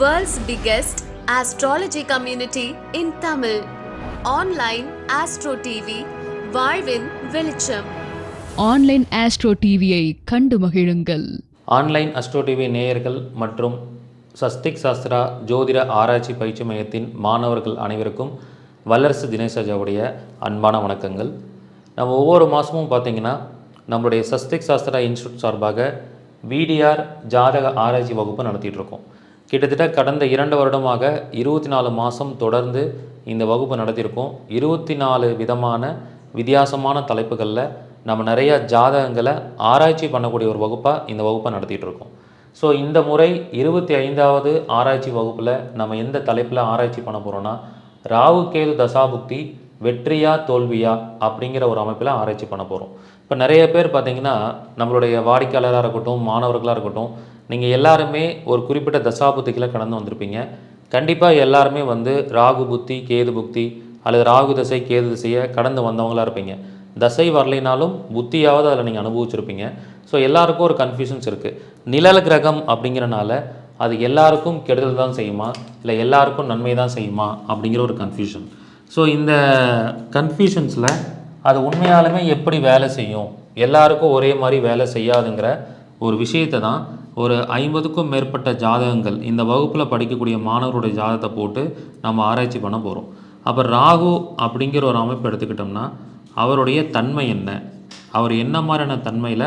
World's biggest astrology community in Tamil. Online Astro TV, வாழ்வின் வெளிச்சம். Online astro டிவியை கண்டு மகிழுங்கள். ஆன்லைன் அஸ்ட்ரோ டிவி நேயர்கள் மற்றும் சஸ்திக் சாஸ்திரா ஜோதிட ஆராய்ச்சி பயிற்சி மையத்தின் மாணவர்கள் அனைவருக்கும் வல்லரசு தினேஷாஜாவுடைய அன்பான வணக்கங்கள். நம்ம ஒவ்வொரு மாதமும் பார்த்தீங்கன்னா நம்மளுடைய சஸ்திக் சாஸ்திரா இன்ஸ்டியூட் சார்பாக விடிஆர் ஜாதக ஆராய்ச்சி வகுப்பு நடத்திட்டு இருக்கோம். கிட்டத்தட்ட கடந்த இரண்டு வருடமாக இருபத்தி நாலு மாதம் தொடர்ந்து இந்த வகுப்பு நடத்தியிருக்கோம். இருபத்தி நாலு விதமான வித்தியாசமான தலைப்புகளில் நம்ம நிறையா ஜாதகங்களை ஆராய்ச்சி பண்ணக்கூடிய ஒரு வகுப்பாக இந்த வகுப்பை நடத்திட்டு இருக்கோம் ஸோ இந்த முறை இருபத்தி ஐந்தாவது ஆராய்ச்சி வகுப்பில் நம்ம எந்த தலைப்பில் ஆராய்ச்சி பண்ண போகிறோன்னா ராகு கேது தசாபுக்தி வெற்றியா தோல்வியா அப்படிங்கிற ஒரு அமைப்பில் ஆராய்ச்சி பண்ண போகிறோம் இப்போ நிறைய பேர் பார்த்தீங்கன்னா நம்மளுடைய வாடிக்கையாளராக இருக்கட்டும் மாணவர்களாக இருக்கட்டும் நீங்கள் எல்லாருமே ஒரு குறிப்பிட்ட தசாபுத்திகளை கடந்து வந்திருப்பீங்க. கண்டிப்பாக எல்லாருமே வந்து ராகு புத்தி கேது புக்தி அல்லது ராகு தசை கேது திசையை கடந்து வந்தவங்களா இருப்பீங்க. தசை வரலைனாலும் புத்தியாவது அதில் நீங்கள் அனுபவிச்சிருப்பீங்க. ஸோ எல்லாருக்கும் ஒரு கன்ஃபியூஷன்ஸ் இருக்குது நிழல் கிரகம் அப்படிங்கிறனால அது எல்லாருக்கும் கெடுதல் தான் செய்யுமா? இல்லை எல்லாருக்கும் நன்மை தான் செய்யுமா? அப்படிங்கிற ஒரு கன்ஃபியூஷன் ஸோ இந்த கன்ஃபியூஷன்ஸில் அது உண்மையாலுமே எப்படி வேலை செய்யும்? எல்லாருக்கும் ஒரே மாதிரி வேலை செய்யாதுங்கிற ஒரு விஷயத்தை தான் ஒரு ஐம்பதுக்கும் மேற்பட்ட ஜாதகங்கள் இந்த வகுப்பில் படிக்கக்கூடிய மாணவருடைய ஜாதகத்தை போட்டு நம்ம ஆராய்ச்சி பண்ண போகிறோம் அப்போ ராகு அப்படிங்கிற ஒரு அமைப்பு எடுத்துக்கிட்டோம்னா அவருடைய தன்மை என்ன? அவர் என்ன மாதிரியான தன்மையில்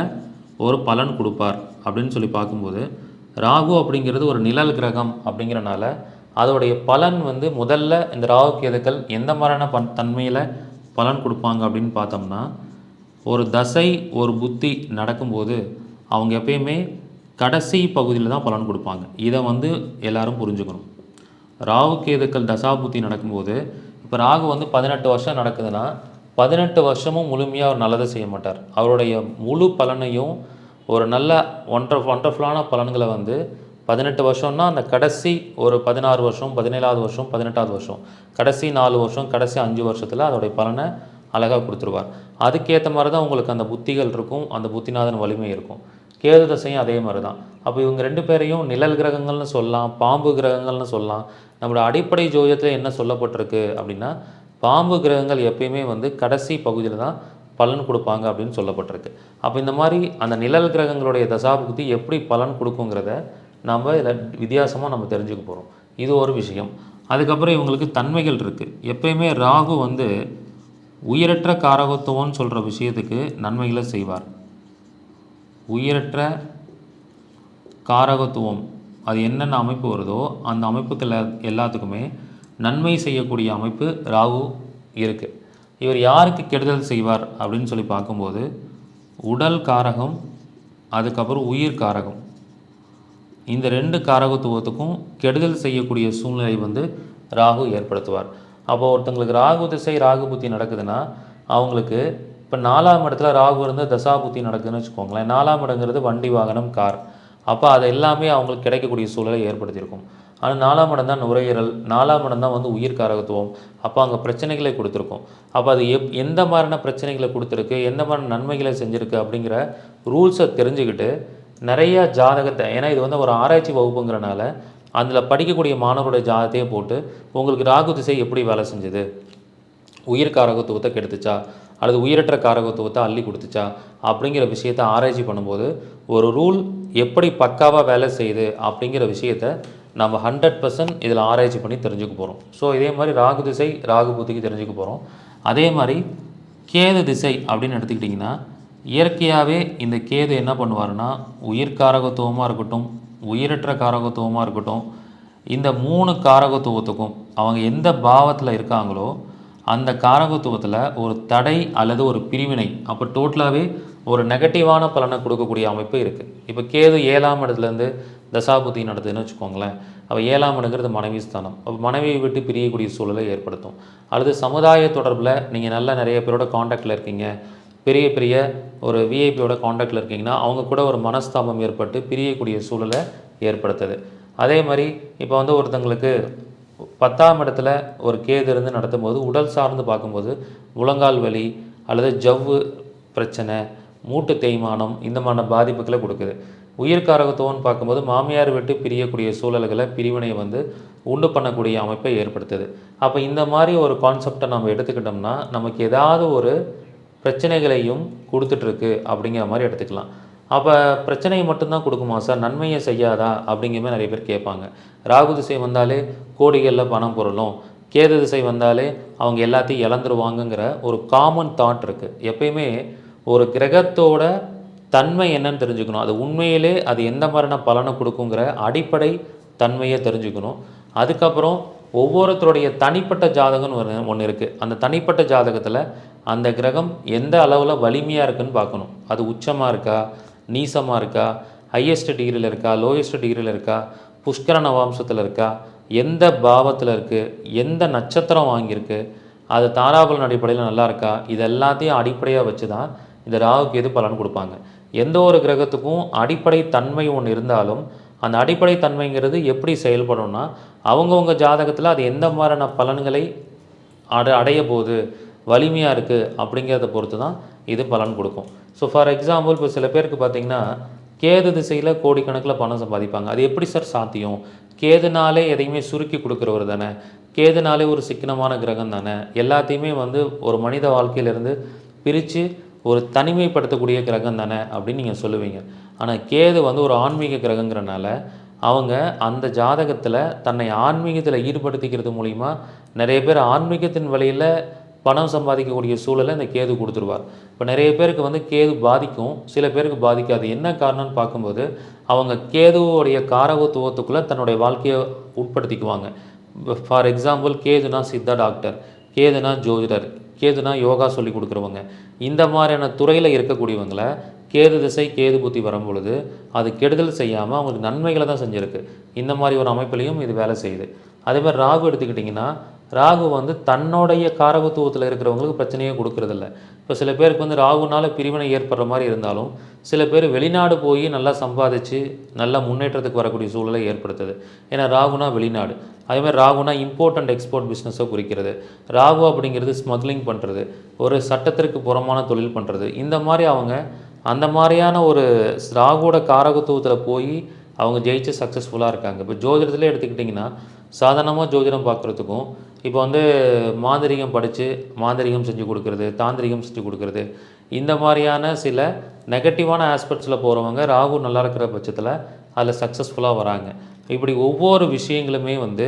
ஒரு பலன் கொடுப்பார் அப்படின்னு சொல்லி பார்க்கும்போது ராகு அப்படிங்கிறது ஒரு நிழல் கிரகம் அப்படிங்கிறனால அதோடைய பலன் வந்து முதல்ல இந்த ராகு கேதுக்கள் எந்த மாதிரியான பன் தன்மையில் பலன் கொடுப்பாங்க அப்படின்னு பார்த்தோம்னா ஒரு தசை ஒரு புத்தி நடக்கும்போது அவங்க எப்பயுமே கடைசி பகுதியில் தான் பலன் கொடுப்பாங்க. இதை வந்து எல்லாரும் புரிஞ்சுக்கணும். ராகு கேதுக்கள் தசாபுத்தி நடக்கும்போது இப்போ ராகு வந்து பதினெட்டு வருஷம் நடக்குதுன்னா பதினெட்டு வருஷமும் முழுமையாக அவர் நல்லதை செய்ய மாட்டார். அவருடைய முழு பலனையும் ஒரு நல்ல ஒன்றர் ஒண்டர்ஃபுல்லான பலன்களை வந்து பதினெட்டு வருஷம்னா அந்த கடைசி ஒரு பதினாறு வருஷம் பதினேழாவது வருஷம் பதினெட்டாவது வருஷம் கடைசி நாலு வருஷம் கடைசி அஞ்சு வருஷத்தில் அதோடைய பலனை அழகாக கொடுத்துருவார். அதுக்கேற்ற மாதிரி தான் உங்களுக்கு அந்த புத்திகள் இருக்கும் அந்த புத்திநாதன் வலிமை இருக்கும். கேது தசையும் அதே மாதிரி தான் அப்போ இவங்க ரெண்டு பேரையும் நிழல் கிரகங்கள்னு சொல்லலாம் பாம்பு கிரகங்கள்னு சொல்லலாம். நம்மளோட அடிப்படை ஜோதிடத்தில் என்ன சொல்லப்பட்டிருக்கு அப்படின்னா பாம்பு கிரகங்கள் எப்பயுமே வந்து கடைசி பகுதியில் தான் பலன் கொடுப்பாங்க அப்படின்னு சொல்லப்பட்டிருக்கு. அப்போ இந்த மாதிரி அந்த நிழல் கிரகங்களுடைய தசாபுக்தி எப்படி பலன் கொடுக்குங்கிறத நம்ம இதில் வித்தியாசமாக நம்ம தெரிஞ்சுக்க போகிறோம் இது ஒரு விஷயம். அதுக்கப்புறம் இவங்களுக்கு தன்மைகள் இருக்குது எப்பயுமே ராகு வந்து உயிரற்ற காரகத்துவம்னு சொல்கிற விஷயத்துக்கு நன்மைகளை செய்வார். உயிரற்ற காரகத்துவம். அது என்னென்ன அமைப்பு வருதோ அந்த அமைப்புகள் எல்லாத்துக்குமே நன்மை செய்யக்கூடிய அமைப்பு ராகு இருக்குது இவர் யாருக்கு கெடுதல் செய்வார் அப்படின்னு சொல்லி பார்க்கும்போது உடல் காரகம் அதுக்கப்புறம் உயிர் காரகம். இந்த ரெண்டு காரகத்துவத்துக்கும் கெடுதல் செய்யக்கூடிய சூழ்நிலை வந்து ராகு ஏற்படுத்துவார். அப்போ ஒருத்தங்களுக்கு ராகு திசை ராகு புத்தி நடக்குதுன்னா அவங்களுக்கு இப்போ நாலாம் இடத்துல ராகு இருந்து தசாபுத்தி நடக்குதுன்னு வச்சுக்கோங்களேன். நாலாம் இடங்கிறது வண்டி வாகனம் கார். அப்போ அது எல்லாமே அவங்களுக்கு கிடைக்கக்கூடிய சூழலை ஏற்படுத்தியிருக்கும். ஆனால் நாலாம் இடம் தான் நுரையீரல். நாலாம் இடம் தான் வந்து உயிர் காரகத்துவம். அப்போ அங்கே பிரச்சனைகளை கொடுத்துருக்கும். அப்போ அது எப் எந்த மாதிரியான பிரச்சனைகளை கொடுத்துருக்கு எந்த மாதிரி நன்மைகளை செஞ்சுருக்கு அப்படிங்கிற ரூல்ஸை தெரிஞ்சுக்கிட்டு நிறையா ஜாதகத்தை ஏன்னா இது வந்து ஒரு ஆராய்ச்சி வகுப்புங்கிறனால அதில் படிக்கக்கூடிய மாணவருடைய ஜாதகத்தையே போட்டு உங்களுக்கு ராகு திசை எப்படி வேலை செஞ்சுது? உயிர் காரகத்துவத்தை கெடுத்துச்சா? அல்லது உயிரற்ற காரகத்துவத்தை அள்ளி கொடுத்துச்சா? அப்படிங்கிற விஷயத்தை ஆராய்ச்சி பண்ணும்போது ஒரு ரூல் எப்படி பக்காவாக வேலை செய்யுது அப்படிங்கிற விஷயத்த நம்ம ஹண்ட்ரட் பர்சன்ட் இதில் ஆராய்ச்சி பண்ணி தெரிஞ்சுக்க போகிறோம் ஸோ இதே மாதிரி ராகு திசை ராகு புத்திக்கு தெரிஞ்சுக்க போகிறோம் அதே மாதிரி கேது திசை அப்படின்னு எடுத்துக்கிட்டிங்கன்னா இயற்கையாகவே இந்த கேது என்ன பண்ணுவார்னா உயிர் காரகத்துவமாக இருக்கட்டும் உயிரற்ற காரகத்துவமாக இருக்கட்டும் இந்த மூணு காரகத்துவத்துக்கும் அவங்க எந்த பாவத்தில் இருக்காங்களோ அந்த காரகத்துவத்தில் ஒரு தடை அல்லது ஒரு பிரிவினை அப்போ டோட்டலாகவே ஒரு நெகட்டிவான பலனை கொடுக்கக்கூடிய அமைப்பு இருக்குது இப்போ கேது ஏழாம் இடத்துலேருந்து தசாபுத்தி நடத்துதுன்னு வச்சுக்கோங்களேன். அப்போ ஏழாம் இடங்கிறது மனைவி ஸ்தானம். அப்போ மனைவியை விட்டு பிரியக்கூடிய சூழலை ஏற்படுத்தும். அல்லது சமுதாய தொடர்பில் நீங்கள் நல்ல நிறைய பேரோட காண்டாக்டில் இருக்கீங்க. பெரிய பெரிய ஒரு விஐபியோட காண்டாக்டில் இருக்கீங்கன்னா அவங்க கூட ஒரு மனஸ்தாபம் ஏற்பட்டு பிரியக்கூடிய சூழலை ஏற்படுத்துது. அதே மாதிரி இப்போ வந்து ஒருத்தங்களுக்கு பத்தாம் இடத்துல ஒரு கேது இருந்து நடத்தும் போது உடல் சார்ந்து பார்க்கும்போது முழங்கால் வலி அல்லது ஜவ்வு பிரச்சனை மூட்டு தேய்மானம் இந்த மாதிரி பாதிப்புகளை கொடுக்குது. உயிர்காரகத்துவம்னு பார்க்கும்போது மாமியார் விட்டு பிரியக்கூடிய சூழல்களை பிரிவினை வந்து உண்டு பண்ணக்கூடிய அமைப்பை ஏற்படுத்துது. அப்போ இந்த மாதிரி ஒரு கான்செப்டை நம்ம எடுத்துக்கிட்டோம்னா நமக்கு ஏதாவது ஒரு பிரச்சனைகளையும் கொடுத்துட்ருக்கு அப்படிங்கிற மாதிரி எடுத்துக்கலாம். அப்போ பிரச்சனையை மட்டும்தான் கொடுக்குமா சார்? நன்மையை செய்யாதா? அப்படிங்கிற மாதிரி நிறைய பேர் கேட்பாங்க. ராகு திசை வந்தாலே கோடிகளில் பணம் பொருளும். கேது திசை வந்தாலே அவங்க எல்லாத்தையும் இழந்துருவாங்கங்கிற ஒரு காமன் தாட் இருக்குது எப்பயுமே ஒரு கிரகத்தோட தன்மை என்னன்னு தெரிஞ்சுக்கணும். அது உண்மையிலே அது எந்த மாதிரியான பலனை கொடுக்குங்கிற அடிப்படை தன்மையை தெரிஞ்சுக்கணும். அதுக்கப்புறம் ஒவ்வொருத்தருடைய தனிப்பட்ட ஜாதகம்னு ஒரு ஒன்று இருக்குது அந்த தனிப்பட்ட ஜாதகத்தில் அந்த கிரகம் எந்த அளவில் வலிமையாக இருக்குன்னு பார்க்கணும். அது உச்சமாக இருக்கா? நீசமாக இருக்கா? ஹையஸ்ட் டிகிரியில் இருக்கா? லோயஸ்ட் டிகிரியில் இருக்கா? புஷ்கர நவாம்சத்தில் இருக்கா? எந்த பாவத்தில் இருக்குது எந்த நட்சத்திரம் வாங்கியிருக்கு? அது தாராபலன் அடிப்படையில் நல்லா இருக்கா? இது எல்லாத்தையும் அடிப்படையாக வச்சு தான் இந்த ராகுக்கு எது பலன் கொடுப்பாங்க. எந்த ஒரு கிரகத்துக்கும் அடிப்படை தன்மை ஒன்று இருந்தாலும் அந்த அடிப்படை தன்மைங்கிறது எப்படி செயல்படும்னா அவங்கவுங்க ஜாதகத்தில் அது எந்த மாதிரியான பலன்களை அட அடைய போகுது? வலிமையாக இருக்குது அப்படிங்கிறத பொறுத்து தான் இது பலன் கொடுக்கும். ஸோ ஃபார் எக்ஸாம்பிள் இப்போ சில பேருக்கு பார்த்தீங்கன்னா கேது திசையில் கோடிக்கணக்கில் பணம் சம்பாதிப்பாங்க. அது எப்படி சார் சாத்தியம்? கேதுனாலே எதையுமே சுருக்கி கொடுக்குறவர் தானே. கேதுனாலே ஒரு சிக்கனமான கிரகம் தானே. எல்லாத்தையுமே வந்து ஒரு மனித வாழ்க்கையிலேருந்து பிரித்து ஒரு தனிமைப்படுத்தக்கூடிய கிரகம் தானே அப்படின்னு நீங்கள் சொல்லுவீங்க. ஆனால் கேது வந்து ஒரு ஆன்மீக கிரகங்கிறனால அவங்க அந்த ஜாதகத்தில் தன்னை ஆன்மீகத்தில் ஈடுபடுத்திக்கிறது மூலிமா நிறைய பேர் ஆன்மீகத்தின் வழியில் பணம் சம்பாதிக்கக்கூடிய சூழலை இந்த கேது கொடுத்துருவார். இப்போ நிறைய பேருக்கு வந்து கேது பாதிக்கும் சில பேருக்கு பாதிக்காது. என்ன காரணம்னு பார்க்கும்போது அவங்க கேதுவோடைய காரகத்துவத்துக்குள்ளே தன்னுடைய வாழ்க்கையை உட்படுத்திக்குவாங்க. ஃபார் எக்ஸாம்பிள் கேதுனா சித்தா டாக்டர் கேதுனா ஜோதிடர் கேதுனா யோகா சொல்லி கொடுக்குறவங்க. இந்த மாதிரியான துறையில் இருக்கக்கூடியவங்களை கேது திசை கேது புத்தி வரும்பொழுது அது கெடுதல் செய்யாமல் அவங்களுக்கு நன்மைகளை தான் செஞ்சுருக்கு. இந்த மாதிரி ஒரு அமைப்புலையும் இது வேலை செய்யுது. அதே மாதிரி ராகு எடுத்துக்கிட்டிங்கன்னா ராகு வந்து தன்னுடைய காரகத்துவத்தில் இருக்கிறவங்களுக்கு பிரச்சனையே கொடுக்கறதில்ல. இப்போ சில பேருக்கு வந்து ராகுனால் பிரிவினை ஏற்படுற மாதிரி இருந்தாலும் சில பேர் வெளிநாடு போய் நல்லா சம்பாதிச்சு நல்லா முன்னேற்றத்துக்கு வரக்கூடிய சூழலை ஏற்படுத்துது. ஏன்னா ராகுனா வெளிநாடு. அதேமாதிரி ராகுனா இம்போர்ட் அண்ட் எக்ஸ்போர்ட் பிஸ்னஸை குறிக்கிறது. ராகு அப்படிங்கிறது ஸ்மக்லிங் பண்ணுறது ஒரு சட்டத்திற்கு புறமான தொழில் பண்ணுறது இந்த மாதிரி அவங்க அந்த மாதிரியான ஒரு ராகுவோட காரகத்துவத்தில் போய் அவங்க ஜெயிச்சு சக்ஸஸ்ஃபுல்லாக இருக்காங்க. இப்போ ஜோதிடத்தில் எடுத்துக்கிட்டிங்கன்னா சாதாரணமாக ஜோதிடம் பார்க்குறதுக்கும் இப்போ வந்து மாந்திரிகம் படித்து மாந்திரிகம் செஞ்சு கொடுக்குறது தாந்திரிகம் செஞ்சு கொடுக்குறது இந்த மாதிரியான சில நெகட்டிவான ஆஸ்பெக்ட்ஸில் போகிறவங்க ராகு நல்லா இருக்கிற பட்சத்தில் அதில் சக்ஸஸ்ஃபுல்லாக வராங்க. இப்படி ஒவ்வொரு விஷயங்களுமே வந்து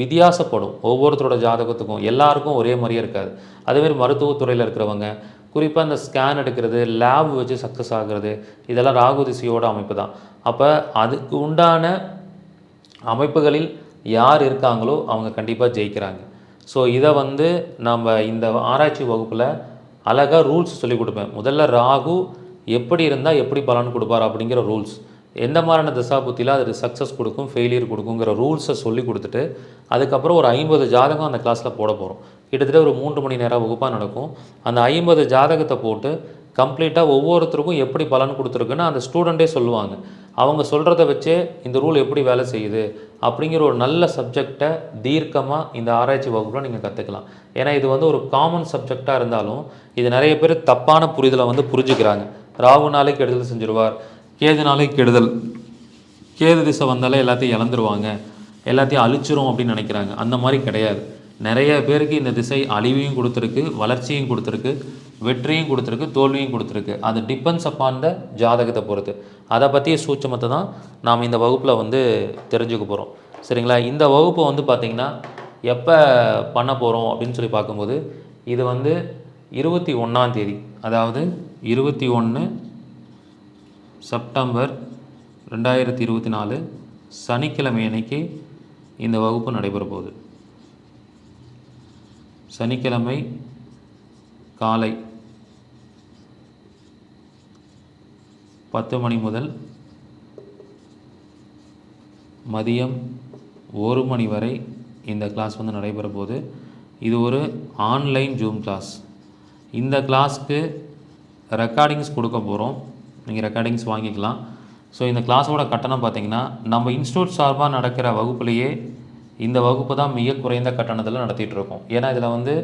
வித்தியாசப்படும். ஒவ்வொருத்தரோட ஜாதகத்துக்கும் எல்லாருக்கும் ஒரே மாதிரியே இருக்காது. அதேமாரி மருத்துவத்துறையில் இருக்கிறவங்க குறிப்பாக இந்த ஸ்கேன் எடுக்கிறது லேப் வச்சு சக்ஸஸ் ஆகுறது இதெல்லாம் ராகு திசையோட அமைப்பு தான். அப்போ அதுக்கு உண்டான அமைப்புகளில் யார் இருக்காங்களோ அவங்க கண்டிப்பாக ஜெயிக்கிறாங்க. ஸோ இதை வந்து நம்ம இந்த ஆராய்ச்சி வகுப்பில் அழகாக ரூல்ஸ் சொல்லிக் கொடுப்பேன். முதல்ல ராகு எப்படி இருந்தால் எப்படி பலன் கொடுப்பார் அப்படிங்கிற ரூல்ஸ் எந்த மாதிரியான தசாபுத்தியில் அது சக்ஸஸ் கொடுக்கும் ஃபெயிலியர் கொடுக்குங்கிற ரூல்ஸை சொல்லி கொடுத்துட்டு அதுக்கப்புறம் ஒரு ஐம்பது ஜாதகம் அந்த கிளாஸில் போட போகிறோம் கிட்டத்தட்ட ஒரு மூன்று மணி நேரம் வகுப்பாக நடக்கும். அந்த ஐம்பது ஜாதகத்தை போட்டு கம்ப்ளீட்டாக ஒவ்வொருத்தருக்கும் எப்படி பலன் கொடுத்துருக்குன்னு அந்த ஸ்டூடெண்ட்டே சொல்லுவாங்க. அவங்க சொல்கிறத வச்சே இந்த ரூல் எப்படி வேலை செய்யுது? அப்படிங்கிற ஒரு நல்ல சப்ஜெக்டை தீர்க்கமாக இந்த ஆராய்ச்சி வகுப்பில் நீங்கள் கற்றுக்கலாம் ஏன்னா இது வந்து ஒரு காமன் சப்ஜெக்டாக இருந்தாலும் இது நிறைய பேர் தப்பான புரிதலை வந்து புரிஞ்சுக்கிறாங்க. ராகுனாலே கெடுதல் செஞ்சிருவார். கேதுனாலே கெடுதல். கேது திசை வந்தாலே எல்லாத்தையும் இழந்துருவாங்க. எல்லாத்தையும் அழிச்சிரும் அப்படின்னு நினைக்கிறாங்க. அந்த மாதிரி கிடையாது. நிறைய பேருக்கு இந்த திசை அழிவையும் கொடுத்துருக்கு வளர்ச்சியும் கொடுத்துருக்கு வெற்றியும் கொடுத்துருக்கு தோல்வியும் கொடுத்துருக்கு. அது டிபெண்ட்ஸ் அப்பான் த ஜாதகத்தை பொறுத்து. அதை பற்றிய சூட்சமத்தை தான் நாம் இந்த வகுப்பில் வந்து தெரிஞ்சுக்க போகிறோம் சரிங்களா? இந்த வகுப்பை வந்து பார்த்திங்கன்னா எப்போ பண்ண போகிறோம் அப்படின்னு சொல்லி பார்க்கும்போது இது வந்து இருபத்தி ஒன்றாம் தேதி. அதாவது இருபத்தி ஒன்று செப்டம்பர் ரெண்டாயிரத்தி இருபத்தி நாலு சனிக்கிழமை அன்னைக்கு இந்த வகுப்பு நடைபெற போகுது. சனிக்கிழமை காலை பத்து மணி முதல் மதியம் ஒரு மணி வரை இந்த கிளாஸ் வந்து நடைபெற போது இது ஒரு ஆன்லைன் ஜூம் கிளாஸ் இந்த கிளாஸ்க்கு ரெக்கார்டிங்ஸ் கொடுக்க போகிறோம் நீங்கள் ரெக்கார்டிங்ஸ் வாங்கிக்கலாம். ஸோ இந்த கிளாஸோட கட்டணம் பார்த்திங்கன்னா நம்ம இன்ஸ்டியூட் சார்பாக நடக்கிற வகுப்புலேயே இந்த வகுப்பு தான் மிக குறைந்த கட்டணத்தில் நடத்திட்டு இருக்கோம் ஏன்னா இதில் வந்து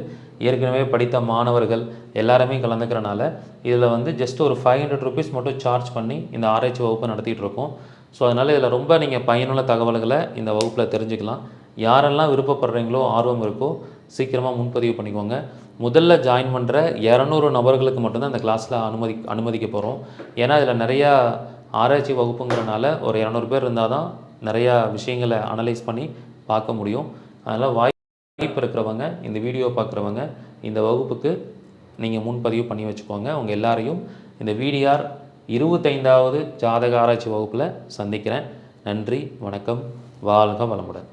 ஏற்கனவே படித்த மாணவர்கள் எல்லாருமே கலந்துக்கிறனால இதில் வந்து ஜஸ்ட் ஒரு ஃபைவ் ஹண்ட்ரட் ருபீஸ் மட்டும் சார்ஜ் பண்ணி இந்த ஆராய்ச்சி வகுப்பு நடத்திட்டு இருக்கோம் ஸோ அதனால் இதில் ரொம்ப நீங்கள் பயனுள்ள தகவல்களை இந்த வகுப்பில் தெரிஞ்சுக்கலாம். யாரெல்லாம் விருப்பப்படுறீங்களோ ஆர்வம் இருக்கோ சீக்கிரமாக முன்பதிவு பண்ணிக்கோங்க. முதல்ல ஜாயின் பண்ணுற இரநூறு நபர்களுக்கு மட்டும்தான் இந்த கிளாஸில் அனுமதி அனுமதிக்க போகிறோம் ஏன்னா இதில் நிறையா ஆராய்ச்சி வகுப்புங்கிறனால ஒரு இரநூறு பேர் இருந்தால் தான் நிறையா விஷயங்களை அனலைஸ் பண்ணி பார்க்க முடியும். அதனால் வாய்ப்பு இருக்கிறவங்க இந்த வீடியோ பார்க்குறவங்க இந்த வகுப்புக்கு நீங்கள் முன்பதிவு பண்ணி வச்சுக்கோங்க. உங்கள் எல்லாரையும் இந்த விடிஆர் இருபத்தைந்தாவது ஜாதக ஆராய்ச்சி வகுப்பில் சந்திக்கிறேன். நன்றி வணக்கம் வாழ்க வளமுடன்.